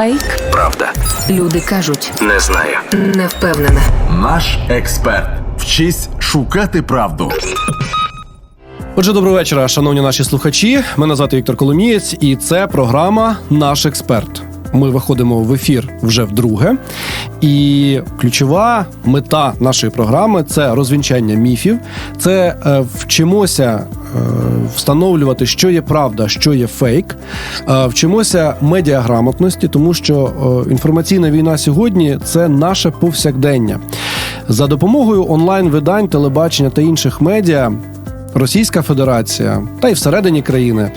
Фейк. Правда. Люди кажуть, Не знаю. не впевнена. Наш експерт. Вчись шукати правду. Отже, доброго вечора, шановні наші слухачі. Мене звати Віктор Коломієць, і це програма Наш експерт. Ми виходимо в ефір вже вдруге. І ключова мета нашої програми це розвінчання міфів, це е, вчимося е, встановлювати, що є правда, що є фейк. Е, вчимося медіаграмотності, тому що е, інформаційна війна сьогодні це наше повсякдення. За допомогою онлайн-видань, телебачення та інших медіа. Російська Федерація та й всередині країни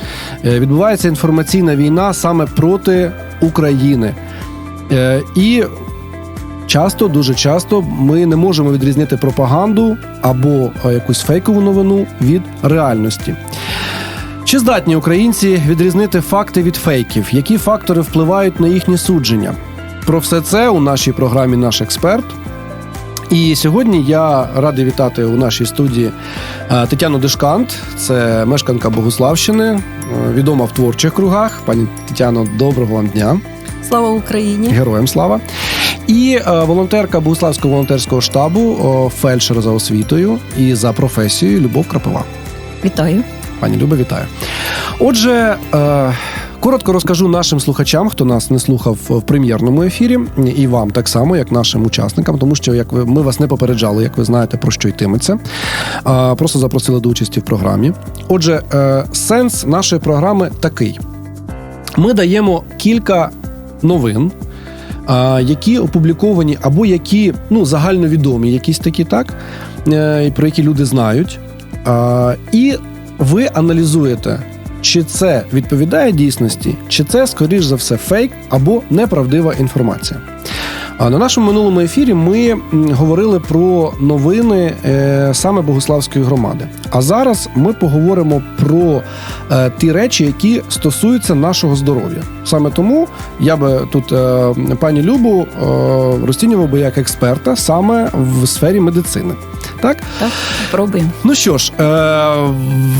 е, відбувається інформаційна війна саме проти України. Е, І часто, дуже часто, ми не можемо відрізнити пропаганду або е, якусь фейкову новину від реальності. Чи здатні українці відрізнити факти від фейків? Які фактори впливають на їхнє судження? Про все це у нашій програмі Наш експерт. І сьогодні я радий вітати у нашій студії е, Тетяну Дешкант, це мешканка Богуславщини, е, відома в творчих кругах. Пані Тетяно, доброго вам дня, Слава Україні! героям слава. І е, волонтерка Богуславського волонтерського штабу, фельдшер за освітою і за професією Любов Крапива. Вітаю! Пані Любе, вітаю. Отже, коротко розкажу нашим слухачам, хто нас не слухав в прем'єрному ефірі, і вам так само, як нашим учасникам, тому що як ви ми вас не попереджали, як ви знаєте, про що йтиметься. Просто запросили до участі в програмі. Отже, е, сенс нашої програми такий: ми даємо кілька новин. Які опубліковані, або які ну загальновідомі, якісь такі так, е, про які люди знають. І ви аналізуєте, чи це відповідає дійсності, чи це, скоріш за все, фейк або неправдива інформація. А на нашому минулому ефірі ми говорили про новини е, саме Богославської громади. А зараз ми поговоримо про е, ті речі, які стосуються нашого здоров'я. Саме тому я би тут е, пані Любу розцінював би як експерта саме в сфері медицини. Так? Так, пробуємо. Ну що ж,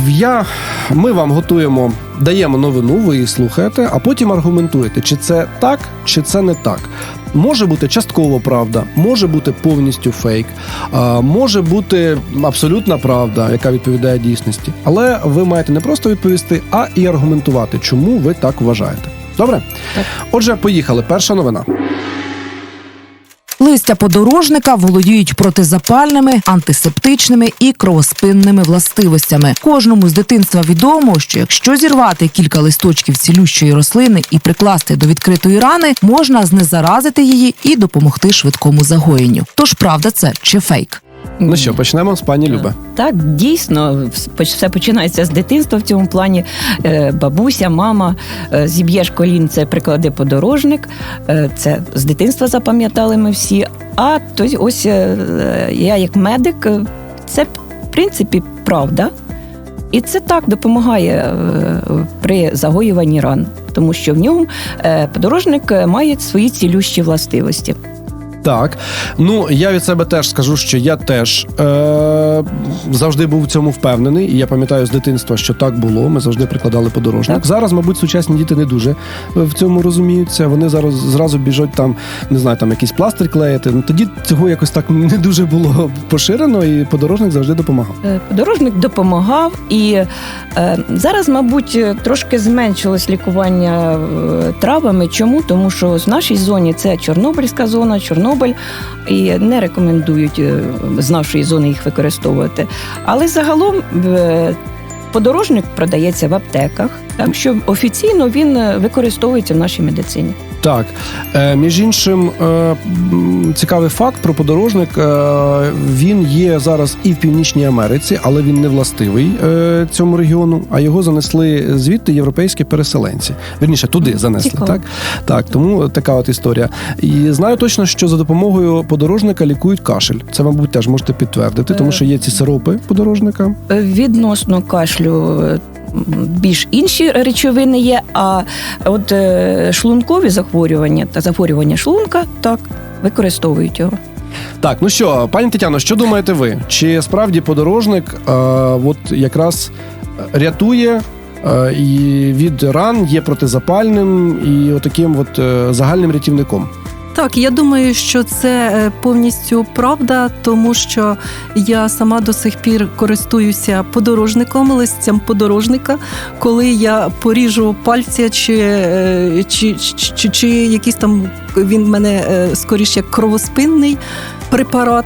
я, ми вам готуємо, даємо новину, ви її слухаєте, а потім аргументуєте, чи це так, чи це не так. Може бути частково правда, може бути повністю фейк, може бути абсолютна правда, яка відповідає дійсності. Але ви маєте не просто відповісти, а і аргументувати, чому ви так вважаєте. Добре? Так. Отже, поїхали. Перша новина. Листя подорожника володіють протизапальними, антисептичними і кровоспинними властивостями. Кожному з дитинства відомо, що якщо зірвати кілька листочків цілющої рослини і прикласти до відкритої рани, можна знезаразити її і допомогти швидкому загоєнню. Тож правда це чи фейк? Ну що, почнемо з пані Люби. Так, дійсно, все починається з дитинства в цьому плані. Е, Бабуся, мама, е, зіб'єш колін, це приклади подорожник. Е, Це з дитинства запам'ятали ми всі. А то ось е, я, як медик, е, це в принципі правда. І це так допомагає е, при загоюванні ран, тому що в ньому е, подорожник е, має свої цілющі властивості. Так, ну я від себе теж скажу, що я теж е- завжди був в цьому впевнений, і я пам'ятаю з дитинства, що так було. Ми завжди прикладали подорожник. Так. Зараз, мабуть, сучасні діти не дуже в цьому розуміються. Вони зараз зразу біжать там, не знаю, там якийсь пластир клеїти. Ну тоді цього якось так не дуже було поширено, і подорожник завжди допомагав. Е, Подорожник допомагав, і е, зараз, мабуть, е, трошки зменшилось лікування е, травами. Чому? Тому що в нашій зоні це Чорнобильська зона, Чорнобиль, і не рекомендують е, з нашої зони їх використовувати. Але загалом е, подорожник продається в аптеках, так що офіційно він е, використовується в нашій медицині. Так, е, між іншим, е, цікавий факт про подорожник. Е, він є зараз і в Північній Америці, але він не властивий е, цьому регіону. А його занесли звідти європейські переселенці. Вірніше, туди занесли. Цікаво. Так, так, тому така от історія. І знаю точно, що за допомогою подорожника лікують кашель. Це, мабуть, теж можете підтвердити, тому що є ці сиропи подорожника. Відносно кашлю більш інші речовини є, а от е, шлункові захворювання та захворювання шлунка так використовують його. Так, ну що, пані Тетяно, що думаєте ви? Чи справді подорожник е, от якраз рятує е, і від ран є протизапальним і отаким от е, загальним рятівником. Так, я думаю, що це е, повністю правда, тому що я сама до сих пір користуюся подорожником, листям подорожника, коли я поріжу пальця, чи, е, чи, чи, чи, чи якийсь там він в мене е, скоріше як кровоспинний препарат.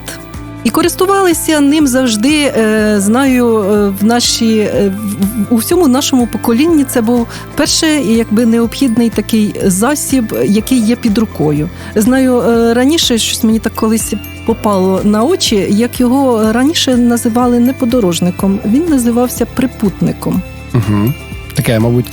І користувалися ним завжди. е, Знаю, е, в наші е, у всьому нашому поколінні це був перший якби необхідний такий засіб, який є під рукою. Знаю раніше, щось мені так колись попало на очі, як його раніше називали не подорожником, він називався припутником. Угу. Таке, мабуть,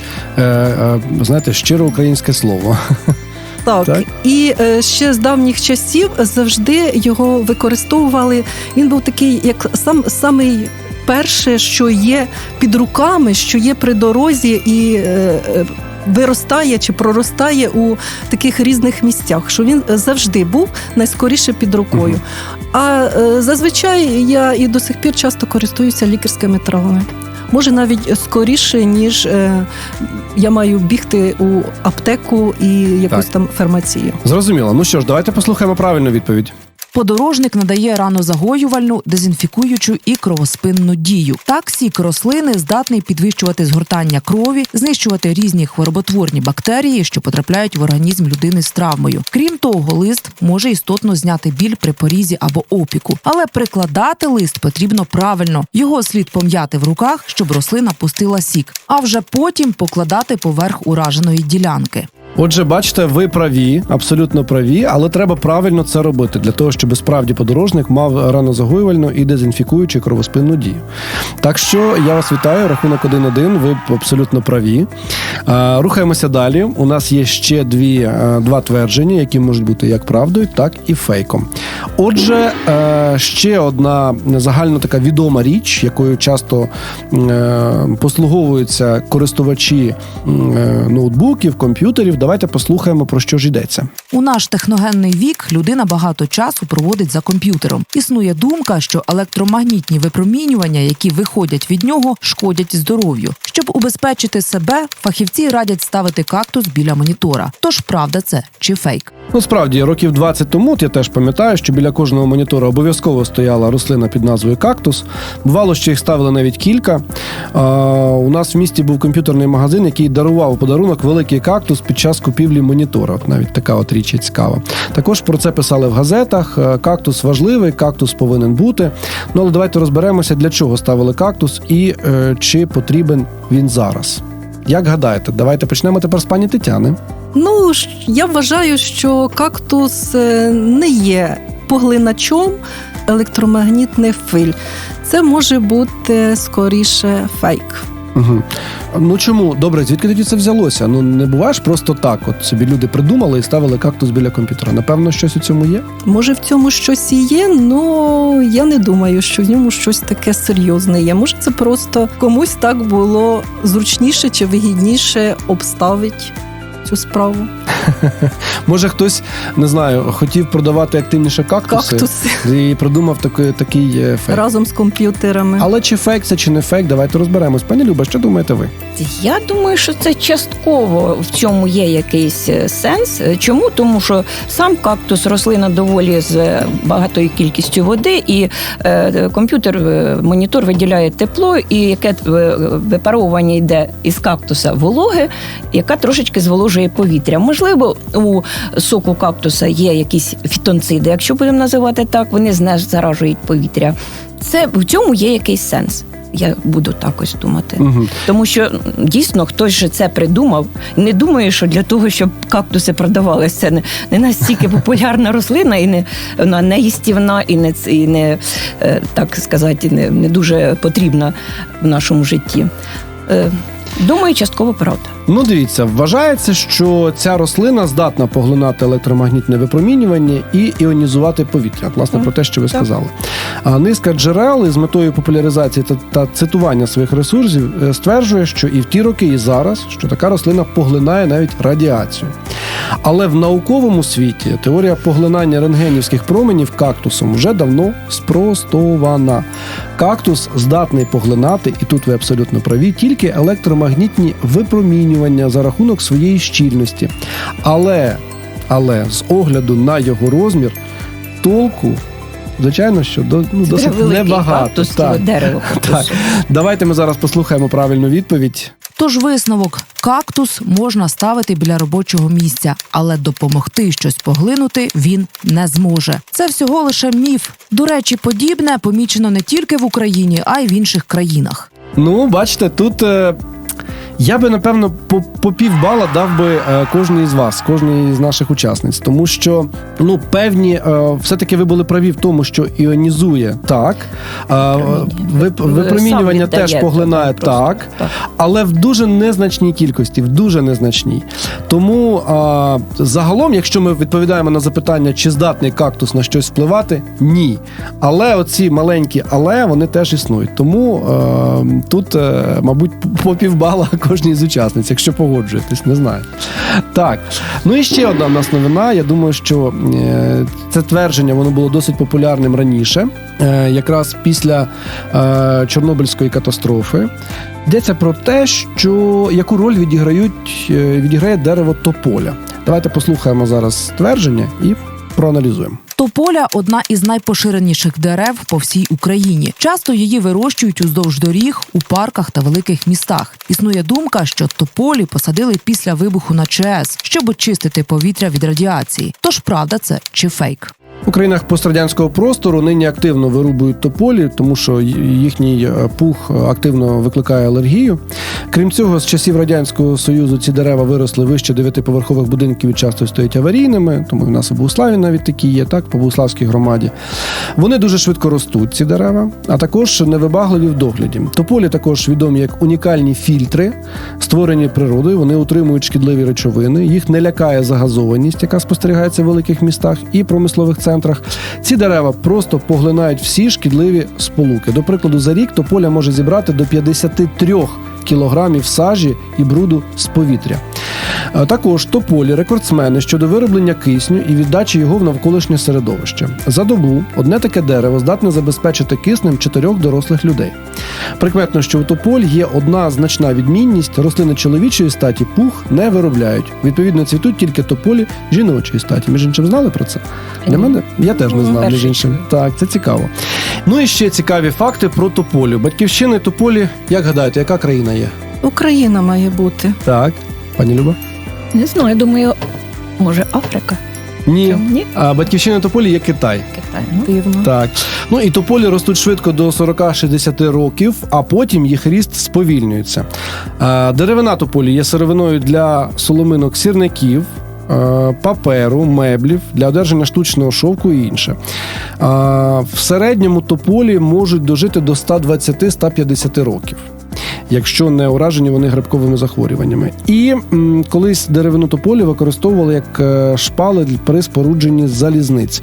знаєте, щиро українське слово. Так, Так. і е, ще з давніх часів завжди його використовували. Він був такий, як сам самий перше, що є під руками, що є при дорозі і. Е, е, Виростає чи проростає у таких різних місцях, що він завжди був найскоріше під рукою. Мгм. А е, зазвичай я і до сих пір часто користуюся лікарськими травами. Може навіть скоріше, ніж е, я маю бігти у аптеку і якусь Так. там фармацію. Зрозуміло. Ну що ж, давайте послухаємо правильну відповідь. Подорожник надає ранозагоювальну, дезінфікуючу і кровоспинну дію. Так, сік рослини здатний підвищувати згортання крові, знищувати різні хвороботворні бактерії, що потрапляють в організм людини з травмою. Крім того, лист може істотно зняти біль при порізі або опіку, але прикладати лист потрібно правильно. Його слід пом'яти в руках, щоб рослина пустила сік, а вже потім покладати поверх ураженої ділянки. Отже, бачите, ви праві, абсолютно праві, але треба правильно це робити для того, щоб справді подорожник мав ранозагоювальну і дезінфікуючу кровоспинну дію. Так що я вас вітаю, рахунок 1-1, ви абсолютно праві. Е, Рухаємося далі. У нас є ще дві, е, два твердження, які можуть бути як правдою, так і фейком. Отже, е, ще одна загально така відома річ, якою часто послуговуються користувачі ноутбуків, комп'ютерів. Давайте послухаємо про що ж йдеться. У наш техногенний вік людина багато часу проводить за комп'ютером. Існує думка, що електромагнітні випромінювання, які виходять від нього, шкодять здоров'ю. Щоб убезпечити себе, фахівці радять ставити кактус біля монітора. Тож правда це чи фейк? Ну, справді, років 20 тому я теж пам'ятаю, що біля кожного монітора обов'язково стояла рослина під назвою кактус. Бувало, що їх ставили навіть кілька. А, у нас в місті був комп'ютерний магазин, який дарував подарунок великий кактус під час купівлі монітора. От навіть така от річ є цікава. Також про це писали в газетах. Е, Кактус важливий, кактус повинен бути. Ну але давайте розберемося, для чого ставили кактус і е, чи потрібен він зараз. Як гадаєте, давайте почнемо тепер з пані Тетяни. Ну я вважаю, що кактус е, не є поглиначом електромагнітних хвиль. Це може бути скоріше фейк. Угу. Ну чому? Добре, звідки тоді це взялося? Ну не буваєш просто так. От собі люди придумали і ставили кактус біля комп'ютера. Напевно, щось у цьому є. Може, в цьому щось і є, але я не думаю, що в ньому щось таке серйозне є. Може, це просто комусь так було зручніше чи вигідніше обставити цю справу. Може, хтось не знаю, хотів продавати активніше кактуси Кактуси і придумав такий, такий е, фейк. разом з комп'ютерами. Але чи фейк це чи не фейк? Давайте розберемось. Пані Люба, що думаєте ви? Я думаю, що це частково в цьому є якийсь е, сенс. Е, Чому? Тому що сам кактус рослина доволі з е, багатою кількістю води, і е, комп'ютер, монітор виділяє тепло, і яке випаровування йде із кактуса вологи, яка трошечки зволожує повітря. Можливо, у соку кактуса є якісь фітонциди, якщо будемо називати так, вони знезаражують повітря. Це в цьому є якийсь сенс. Я буду так ось думати. Угу. Тому що дійсно хтось же це придумав. Не думаю, що для того, щоб кактуси продавалися, це не, не настільки популярна рослина, і не вона не їстівна, і не і не е, так сказати, не, не дуже потрібна в нашому житті. Думаю, частково правда. Ну, дивіться, вважається, що ця рослина здатна поглинати електромагнітне випромінювання і іонізувати повітря. Власне, про те, що ви так. сказали. А низка джерел із метою популяризації та, та цитування своїх ресурсів е, стверджує, що і в ті роки, і зараз, що така рослина поглинає навіть радіацію. Але в науковому світі теорія поглинання рентгенівських променів кактусом вже давно спростована. Кактус здатний поглинати, і тут ви абсолютно праві, тільки електромагнітні випромінювання за рахунок своєї щільності. Але, але з огляду на його розмір, толку, звичайно, що до, ну, досить небагато. Так. дерево. Так, давайте ми зараз послухаємо правильну відповідь. Тож висновок кактус можна ставити біля робочого місця, але допомогти щось поглинути він не зможе. Це всього лише міф. До речі, подібне помічено не тільки в Україні, а й в інших країнах. Ну, бачите, тут. Я би напевно по, по півбала дав би е, кожній з вас, кожній з наших учасниць, тому що ну певні, е, все-таки ви були праві в тому, що іонізує так, е, вип, випромінювання теж поглинає так, просто, так, так. але в дуже незначній кількості, в дуже незначній. Тому а, загалом, якщо ми відповідаємо на запитання, чи здатний кактус на щось впливати, ні. Але оці маленькі але вони теж існують. Тому е, тут, е, мабуть, по півбала кожній з учасниць, якщо погоджуєтесь, не знаю. Так, ну і ще одна в нас новина. Я думаю, що е, це твердження воно було досить популярним раніше, е, якраз після е, Чорнобильської катастрофи. Йдеться про те, що яку роль відіграють відіграє дерево тополя. Давайте послухаємо зараз твердження і проаналізуємо. Тополя одна із найпоширеніших дерев по всій Україні. Часто її вирощують уздовж доріг, у парках та великих містах. Існує думка, що тополі посадили після вибуху на ЧАЕС, щоб очистити повітря від радіації. Тож правда це чи фейк? У країнах пострадянського простору нині активно вирубують тополі, тому що їхній е, пух активно викликає алергію. Крім цього, з часів радянського союзу ці дерева виросли вище дев'ятиповерхових будинків і часто стоять аварійними. Тому в нас у Богуславі навіть такі є, так по Богуславській громаді. Вони дуже швидко ростуть, ці дерева, а також невибагливі в догляді. Тополі також відомі як унікальні фільтри, створені природою. Вони утримують шкідливі речовини. Їх не лякає загазованість, яка спостерігається в великих містах і промислових центрах. Ці дерева просто поглинають всі шкідливі сполуки. До прикладу, за рік тополя може зібрати до 53 кілограмів сажі і бруду з повітря. Також тополі рекордсмени щодо вироблення кисню і віддачі його в навколишнє середовище. За добу одне таке дерево здатне забезпечити киснем чотирьох дорослих людей. Прикметно, що у тополь є одна значна відмінність: рослини чоловічої статі пух не виробляють. Відповідно, цвітуть тільки тополі жіночої статі. Між іншим знали про це? Для мене я теж не знав. Між іншим, так це цікаво. Ну і ще цікаві факти про тополю. Батьківщини тополі, як гадаєте, яка країна є? Україна має бути. Так, пані Люба? Не знаю, думаю, може Африка? Ні. Ні? А батьківщина тополі є Китай. Китай. Ну, Дивно. Так. Ну і тополі ростуть швидко до 40-60 років, а потім їх ріст сповільнюється. Деревина тополі є сировиною для соломинок сірників. Паперу, меблів для одержання штучного шовку і інше. В середньому тополі можуть дожити до 120-150 років, якщо не уражені вони грибковими захворюваннями. І м, колись деревину тополі використовували як е, шпали при спорудженні залізниць.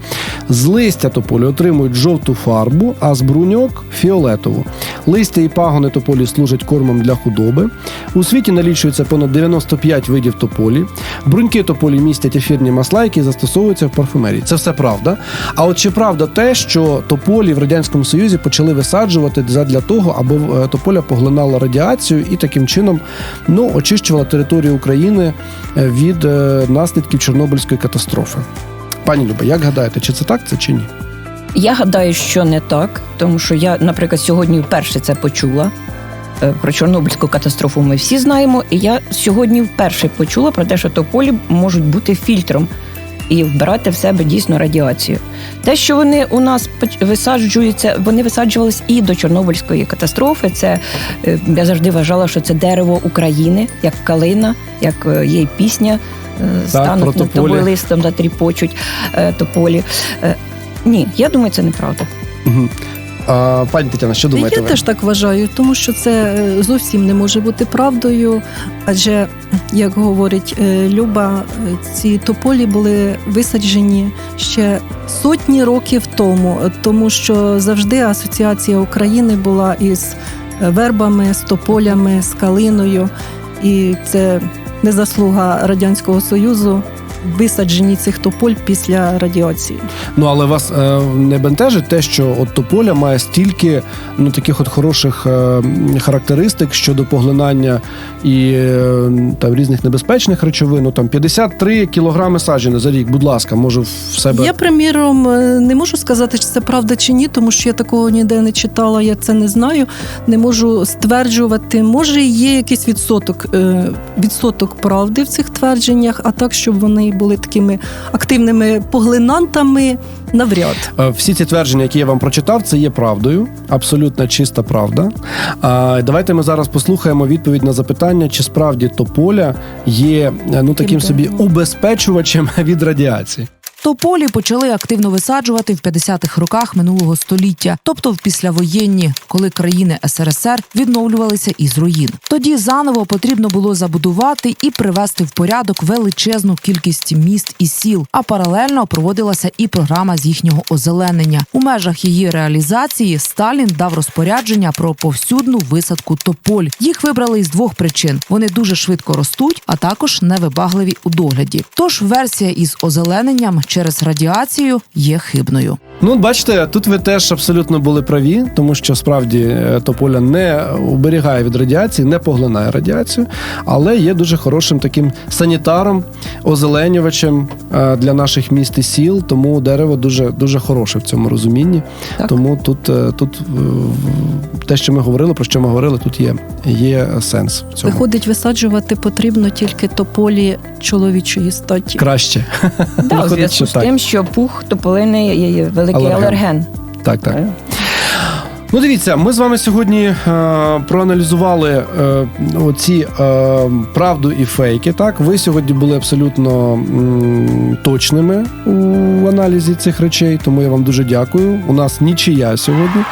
З листя тополі отримують жовту фарбу, а з бруньок фіолетову. Листя і пагони тополі служать кормом для худоби. У світі налічується понад 95 видів тополі. Бруньки тополі містять ефірні масла, які застосовуються в парфумерії. Це все правда. А от чи правда те, що тополі в радянському союзі почали висаджувати задля того, аби е, тополя поглинала радіацію і таким чином ну очищувала територію України е, від е, наслідків Чорнобильської катастрофи? Пані Люба, як гадаєте, чи це так, це чи ні? Я гадаю, що не так, тому що я, наприклад, сьогодні вперше це почула. Е, Про Чорнобильську катастрофу ми всі знаємо, і я сьогодні вперше почула про те, що тополі можуть бути фільтром і вбирати в себе дійсно радіацію. Те, що вони у нас висаджуються, вони висаджувались і до Чорнобильської катастрофи. Це е, я завжди вважала, що це дерево України, як калина, як е, є й пісня. е, Стануть над тобою листом затріпочуть тополі. Ні, я думаю, це неправда. Угу. А, пані Тетяна, що думаєте? Я ви? теж так вважаю, тому що це зовсім не може бути правдою. Адже, як говорить е, Люба, е, ці тополі були висаджені ще сотні років тому, тому що завжди асоціація України була із вербами, з тополями, з калиною, і це не заслуга радянського союзу. Висаджені цих тополь після радіації. Ну але вас е, не бентежить те, що от тополя має стільки ну таких от хороших е, характеристик щодо поглинання і е, там різних небезпечних речовин. Ну там 53 кілограми саджини за рік. Будь ласка, може в себе Я, приміром, е, не можу сказати, чи це правда чи ні, тому що я такого ніде не читала, я це не знаю. Не можу стверджувати. Може, є якийсь відсоток, е, відсоток правди в цих твердженнях, а так, щоб вони були такими активними поглинантами, навряд. Е, Всі ці твердження, які я вам прочитав, це є правдою, абсолютно чиста правда. А давайте ми зараз послухаємо відповідь на запитання, чи справді тополя є е, ну таким собі убезпечувачем від радіації. Тополі почали активно висаджувати в 50-х роках минулого століття, тобто в післявоєнні, коли країни СРСР відновлювалися із руїн. Тоді заново потрібно було забудувати і привести в порядок величезну кількість міст і сіл. А паралельно проводилася і програма з їхнього озеленення. У межах її реалізації Сталін дав розпорядження про повсюдну висадку тополь. Їх вибрали із двох причин: вони дуже швидко ростуть, а також невибагливі у догляді. Тож версія із озелененням через радіацію є хибною. Ну, бачите, тут ви теж абсолютно були праві, тому що справді е, тополя не уберігає від радіації, не поглинає радіацію, але є дуже хорошим таким санітаром, озеленювачем для наших міст і сіл. Тому дерево дуже дуже хороше в цьому розумінні. Так. Тому тут, е, тут е, те, що ми говорили, про що ми говорили, тут є, є сенс в цьому. Виходить, висаджувати потрібно тільки тополі чоловічої статі. Краще. Да, у Виходить, зв'язку з тим, що пух тополини є великий Алерген. алерген. Так, так. Ну, дивіться, ми з вами сьогодні е, проаналізували е, оці е, правду і фейки. Так, ви сьогодні були абсолютно м, точними у аналізі цих речей, тому я вам дуже дякую. У нас нічия сьогодні.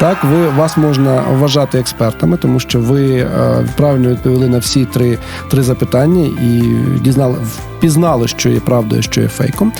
Так, ви вас можна вважати експертами, тому що ви е, правильно відповіли на всі три, три запитання і дізнали впізнали, що є правдою, що є фейком.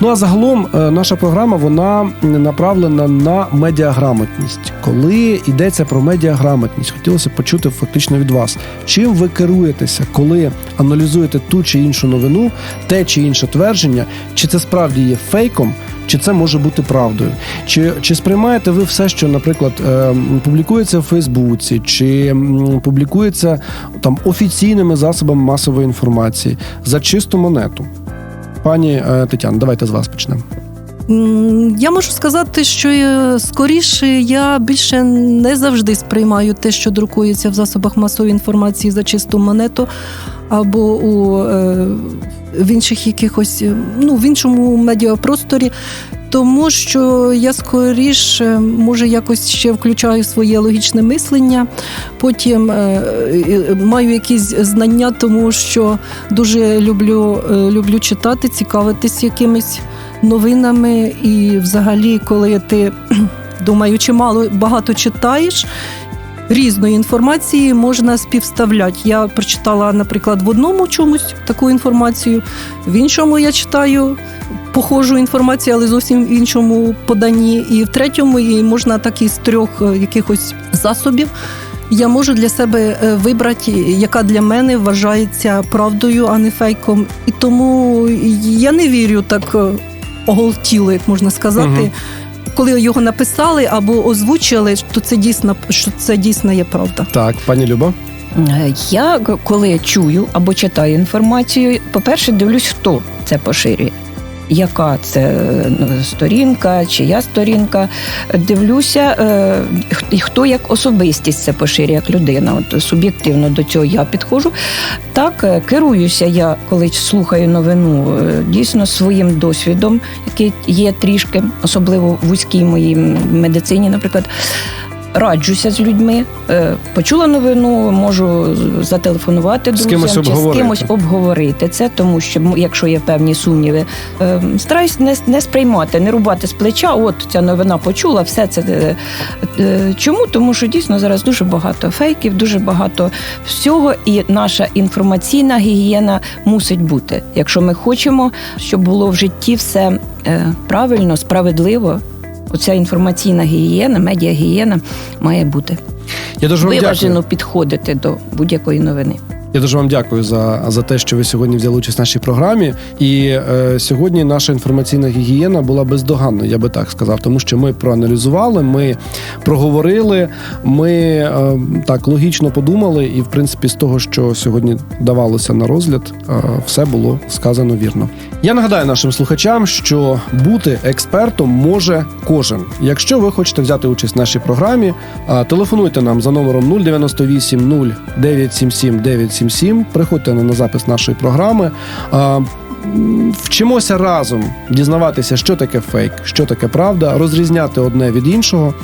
Ну а загалом е, наша програма вона направлена на медіаграмотність. Коли йдеться про медіаграмотність, хотілося б почути фактично від вас, чим ви керуєтеся, коли аналізуєте ту чи іншу новину, те чи інше твердження, чи це справді є фейком. Чи це може бути правдою? Чи, чи сприймаєте ви все, що, наприклад, е, публікується в Фейсбуці, чи публікується там офіційними засобами масової інформації за чисту монету? Пані е, Тетяно, давайте з вас почнемо. Я можу сказати, що е, скоріше я більше не завжди сприймаю те, що друкується в засобах масової інформації за чисту монету, або у, е, в інших якихось, е, ну, в іншому медіапросторі. Тому що я скоріше, може, якось ще включаю своє логічне мислення, потім е, маю якісь знання, тому що дуже люблю, люблю читати, цікавитись якимись новинами. І взагалі, коли ти думаю, чимало багато читаєш. Різної інформації можна співставляти. Я прочитала, наприклад, в одному чомусь таку інформацію, в іншому я читаю похожу інформацію, але зовсім в іншому поданні. І в третьому і можна так із трьох е, якихось засобів. Я можу для себе е, вибрати, яка для мене вважається правдою, а не фейком. І тому я не вірю так е, оголтіло, як можна сказати. Мгм. Коли його написали або озвучили, то це дійсно що це дійсно є правда. Так, пані Люба. Е, Я коли чую або читаю інформацію, по-перше, дивлюсь, хто це поширює. Яка це ну, сторінка, чия сторінка. Дивлюся, е, хто як особистість це поширює, як людина. От суб'єктивно до цього я підходжу. Так, е, керуюся я, коли слухаю новину, е, дійсно своїм досвідом, який є трішки, особливо в вузькій моїй медицині, наприклад. Раджуся з людьми, е, почула новину, можу зателефонувати З друзям кимось чи з кимось обговорити це, тому що якщо є певні сумніви, е, стараюсь не, не сприймати, не рубати з плеча. От ця новина почула, все це е, чому? Тому що дійсно зараз дуже багато фейків, дуже багато всього, і наша інформаційна гігієна мусить бути. Якщо ми хочемо, щоб було в житті все правильно, справедливо. Оця інформаційна гігієна, медіагігієна має бути Я дуже вам виважено дякую. підходити до будь-якої новини. Я дуже вам дякую за, за те, що ви сьогодні взяли участь в нашій програмі. І е, сьогодні наша інформаційна гігієна була бездоганна, я би так сказав, тому що ми проаналізували, ми проговорили, ми е, так логічно подумали, і в принципі, з того, що сьогодні давалося на розгляд, е, все було сказано вірно. Я нагадаю нашим слухачам, що бути експертом може кожен. Якщо ви хочете взяти участь в нашій програмі, е, телефонуйте нам за номером 098 0977 977, приходьте на запис нашої програми. Вчимося разом дізнаватися, що таке фейк, що таке правда, розрізняти одне від іншого.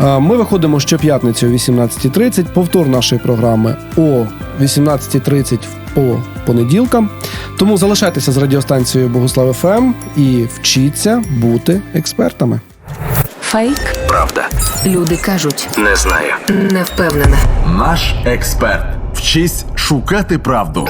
Ми виходимо щоп'ятниці о 18.30, повтор нашої програми о 18.30 по понеділкам. Тому залишайтеся з радіостанцією Богослав ФМ і вчіться бути експертами. Фейк. Правда. Люди кажуть, Не знаю. не впевнена. Наш експерт. Вчись шукати правду.